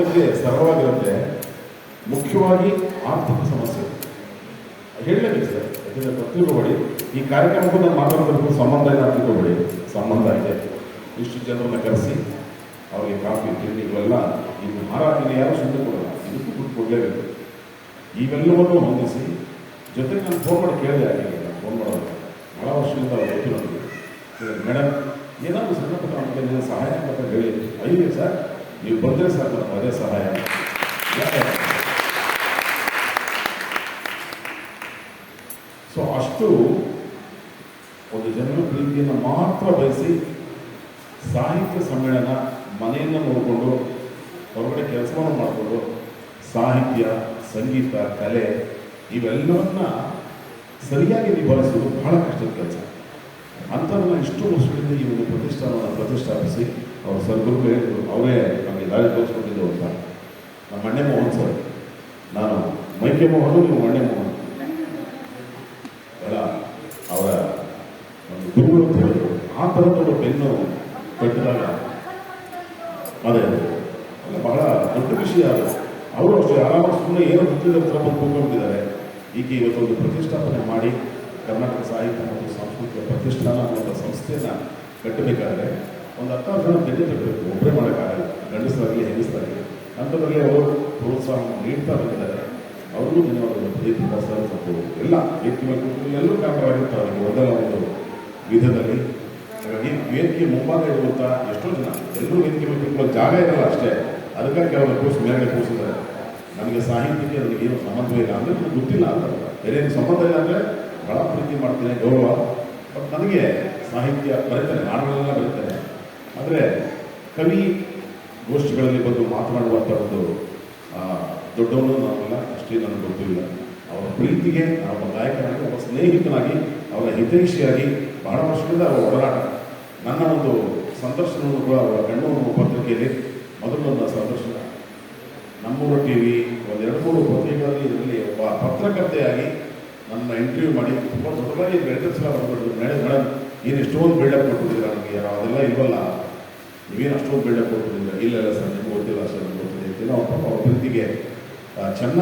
ಬಗ್ಗೆ ಸರಳವಾಗಿರುತ್ತೆ ಮುಖ್ಯವಾಗಿ ಆರ್ಥಿಕ ಸಮಸ್ಯೆ. ಹೇಳಲೇಬೇಕು ಸರ್. ಯಾಕಂದರೆ ಪ್ರತಿಯೊಬ್ಬಡಿ ಈ ಕಾರ್ಯಕ್ರಮಕ್ಕೂ ನಾನು ಮಾತಾಡೋದಕ್ಕೂ ಸಂಬಂಧ ಇಲ್ಲ ಅಂತ ಸಂಬಂಧ ಇದೆ. ಇಷ್ಟು ಜನರನ್ನ ಕರೆಸಿ, ಅವರಿಗೆ ಕಾಫಿ ತಿಂಡಿ ಇವೆಲ್ಲ ಈ ಮಾರಾಟಕ್ಕೆ ಯಾರು ಸುಮ್ಮನೆ ಕೊಡಲ್ಲ. ಇದಕ್ಕೂ ದುಡ್ಡು ಕೊಡಲೇಬೇಕು. ಇವೆಲ್ಲವನ್ನು ಹೊಂದಿಸಿ, ಜೊತೆಗೆ ನಾನು ಫೋನ್ ಮಾಡಿ ಕೇಳಿದೆ ಹಾಗೆ ಫೋನ್ ಮಾಡೋದು ಭಾಳ ವರ್ಷದಿಂದ ಗೊತ್ತಿರೋದು. ಮೇಡಮ್ ಏನಾದರೂ ಸಣ್ಣ ಪುಟ್ಟ ಸಹಾಯ ಅಂತ ಹೇಳಿ. ಅಯ್ಯೋ, ಸರ್ ನೀವು ಬಂದರೆ ಸರ್ ನಮ್ಗೆ ಅದೇ ಸಹಾಯ ಸೊ ಅಷ್ಟು ಒಂದು ಜನರ ಪ್ರೀತಿಯನ್ನು ಮಾತ್ರ ಬಯಸಿ ಸಾಹಿತ್ಯ ಸಮ್ಮೇಳನ ಮನೆಯನ್ನು ನೋಡಿಕೊಂಡು ಹೊರಗಡೆ ಕೆಲಸವನ್ನು ಮಾಡಿಕೊಂಡು ಸಾಹಿತ್ಯ, ಸಂಗೀತ, ಕಲೆ ಇವೆಲ್ಲವನ್ನ ಸರಿಯಾಗಿ ನಿಭಾಯಿಸುವುದು ಬಹಳ ಕಷ್ಟದ ಕೆಲಸ. ಅಂಥವನ್ನ ಇಷ್ಟು ವರ್ಷಗಳಿಂದ ಈ ಒಂದು ಪ್ರತಿಷ್ಠಾನವನ್ನು ಪ್ರತಿಷ್ಠಾಪಿಸಿ ಅವರು ಹೇಳಿದ್ರು ಅವರೇ ನಮಗೆ ದಾರಿ ತೋರಿಸ್ಕೊಟ್ಟಿದ್ದು ಅಂತ ನಮ್ಮ ಮಣ್ಣೆ ಮೋಹನ್ ಸರ್. ನಾನು ಮೈಕೆ ಮೋಹನ್ ನೀವು ಮಣ್ಣೆ ಮೋಹನ್. ಎಲ್ಲ ಅವರ ಒಂದು ಗುರುಗಳು ಅಂತ ಹೇಳಿದ್ರು ಆ ಥರದ ಒಂದು ಬೆನ್ನು ಕಟ್ಟಿದಾಗ ಅದೇ, ಅಲ್ಲ, ಬಹಳ ದೊಡ್ಡ ವಿಷಯ ಅದು. ಅವರು ಅಷ್ಟೇ ಆರಾಮಾಗಿ ಸುಮ್ಮನೆ ಏನೋ ಗೊತ್ತಿಲ್ಲ ಹತ್ರ ಬಂದು ಕೂತ್ಕೊಂಡಿದ್ದಾರೆ. ಈಗ ಇವತ್ತೊಂದು ಪ್ರತಿಷ್ಠಾಪನೆ ಮಾಡಿ ಕರ್ನಾಟಕ ಸಾಹಿತ್ಯ ಮತ್ತು ಸಾಂಸ್ಕೃತಿಕ ಪ್ರತಿಷ್ಠಾನ ಅನ್ನುವಂಥ ಸಂಸ್ಥೆಯನ್ನು ಕಟ್ಟಬೇಕಾದ್ರೆ ಒಂದು ಹತ್ತಾರು ಜನ ಬೆಲೆ ತಟ್ಟಬೇಕು ಒಬ್ಬರೇ ಮಾಡೋಕ್ಕಾಗಲ್ಲ ಗಂಡಸರಾಗಲಿ ಹೆಂಗಸರಾಗಲಿ ಅಂಥದ್ರಲ್ಲಿ ಅವರು ಪ್ರೋತ್ಸಾಹ ನೀಡ್ತಾ ಬಂದಿದ್ದಾರೆ. ಅವ್ರಿಗೂ ಧನ್ಯವಾದಗಳು. ಪ್ರೀತಿಯಿಂದ ಸರ್ ಮತ್ತು ಎಲ್ಲ ವ್ಯಕ್ತಿ ಎಲ್ಲರೂ ಅವರಿಗೆ ಒಂದಲ್ಲ ಒಂದು ವಿಧದಲ್ಲಿ. ಹಾಗಾಗಿ ವೇದಿಕೆ ಮುಂಭಾಗ ಇರುವಂಥ ಎಷ್ಟೋ ಜನ, ಎಲ್ಲರೂ ವೇದಿಕೆ ಮೇಲೆ ಜಾಗ ಇರಲ್ಲ ಅಷ್ಟೇ. ಅದಕ್ಕಾಗಿ ಕೆಲವರು ಕೋರ್ಸ್ ಮೇಲೆ ಕೂರಿಸಿದ್ದಾರೆ. ನನಗೆ ಸಾಹಿತ್ಯಕ್ಕೆ ನನಗೆ ಏನು ಸಂಬಂಧ ಇಲ್ಲ ಅಂದರೆ ನನಗೆ ಗೊತ್ತಿಲ್ಲ ಅಂತ. ಬೇರೆ ಸಂಬಂಧ ಇಲ್ಲ ಅಂದರೆ ಬಹಳ ಪ್ರೀತಿ ಮಾಡ್ತೇನೆ, ಗೌರವ. ಬಟ್ ನನಗೆ ಸಾಹಿತ್ಯ ಬರೀತಾರೆ ಹಾಡುಗಳೆಲ್ಲ ಬರೀತಾರೆ. ಆದರೆ ಕವಿ ಗೋಷ್ಠಿಗಳಲ್ಲಿ ಬಂದು ಮಾತನಾಡುವಂಥ ಒಂದು ದೊಡ್ಡವನು ನಾವಲ್ಲ ಅಷ್ಟೇ ನನಗೆ ಗೊತ್ತಿಲ್ಲ. ಅವರ ಪ್ರೀತಿಗೆ ಆ ಒಬ್ಬ ಗಾಯಕನಾಗಿ ಒಬ್ಬ ಸ್ನೇಹಿತನಾಗಿ, ಅವರ ಹಿತೈಷಿಯಾಗಿ ಬಹಳ ವರ್ಷದಿಂದ ಅವರ ಒಡನಾಟ. ನನ್ನ ಒಂದು ಸಂದರ್ಶನವನ್ನು ಕೂಡ ಅವರ ಗಣ್ಣು ಪತ್ರಿಕೆಯಲ್ಲಿ, ಮೊದಲೊಂದು ಸಂದರ್ಶನ. ನಮ್ಮೂರು ಟಿ ವಿ ಒಂದು ಎರಡು ಮೂರು ಪತ್ರಿಕೆಗಳಲ್ಲಿ ಇದರಲ್ಲಿ ಒಬ್ಬ ಪತ್ರಕರ್ತೆಯಾಗಿ ನನ್ನ ಇಂಟರ್ವ್ಯೂ ಮಾಡಿ, ತುಂಬ ದೊಡ್ಡದಾಗಿ ಮೇಡಮ್ ಮೇಡಮ್ ಏನು ಎಷ್ಟೊಂದು ಬಿಲ್ಡಪ್ ಕೊಟ್ಬಿಟ್ಟಿದ್ದೀರ ನನಗೆ ಅದೆಲ್ಲ ಇಲ್ವಲ್ಲ? ನೀವೇನು ಅಷ್ಟೊಂದು ಬಿಲ್ಡಪ್ ಕೊಟ್ಬಿಟ್ಟಿದ್ದೀರ ಇಲ್ಲ ಇಲ್ಲ ಸರ್, ನಿಮ್ಗೆ ಗೊತ್ತಿಲ್ಲ ಸರ್, ನಿಮ್ಗೆ ಗೊತ್ತಿದೆ. ಅಂತ ನಾವು ಪಾಪ ಅವ್ರ ಪ್ರೀತಿಗೆ ಚೆನ್ನಾಗಿ